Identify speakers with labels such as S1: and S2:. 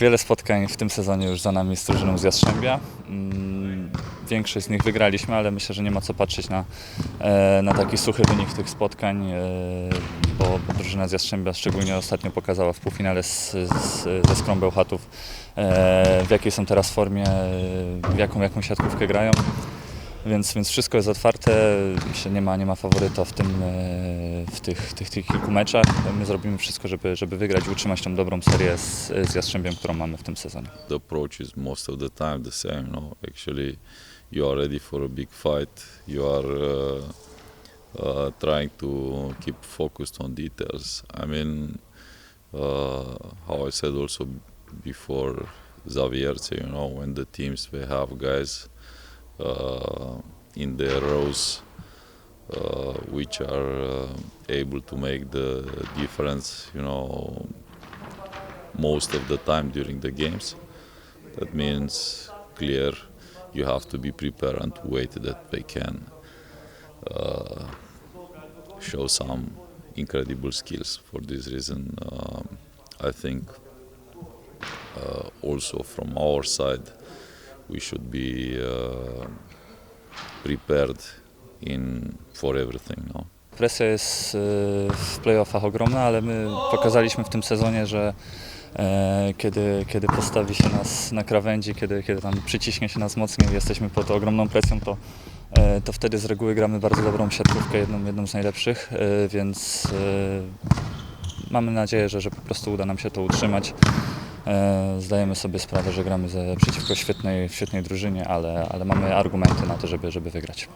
S1: Wiele spotkań w tym sezonie już za nami z drużyną z Jastrzębia. Mm, Większość z nich wygraliśmy, ale myślę, że nie ma co patrzeć na, e, na taki suchy wynik tych spotkań, e, bo, drużyna z Jastrzębia szczególnie ostatnio pokazała w półfinale z, z, ze Skrą Bełchatów, e, w jakiej są teraz formie, jaką, jaką siatkówkę grają. Więc, więc wszystko jest otwarte, myślę, nie ma, nie ma faworyta w, tym, e, w tych, tych, tych kilku meczach. My zrobimy wszystko, żeby, żeby wygrać i utrzymać tą dobrą serię z, z Jastrzębiem, którą mamy w tym sezonie.
S2: the approach is most of the time the same. No, actually, you are ready for a big fight. You are uh, uh, trying to keep focused on details. I mean, uh, how I said also before, Zavierce, you know, when the teams they have guys in their rows. Uh, which are uh, able to make the difference, you know, most of the time during the games. That means clear. You have to be prepared and wait that they can uh, show some incredible skills. For this reason, um, I think uh, also from our side, we should be uh, prepared in for everything. No?
S1: Presja jest e, w playoffach ogromna, ale my pokazaliśmy w tym sezonie, że e, kiedy, kiedy postawi się nas na krawędzi, kiedy, kiedy tam przyciśnie się nas mocniej, jesteśmy pod ogromną presją, to, e, to wtedy z reguły gramy bardzo dobrą siatkówkę, jedną, jedną z najlepszych, więc mamy nadzieję, że, że po prostu uda nam się to utrzymać. E, Zdajemy sobie sprawę, że gramy ze, przeciwko świetnej, świetnej drużynie, ale, ale mamy argumenty na to, żeby, żeby wygrać.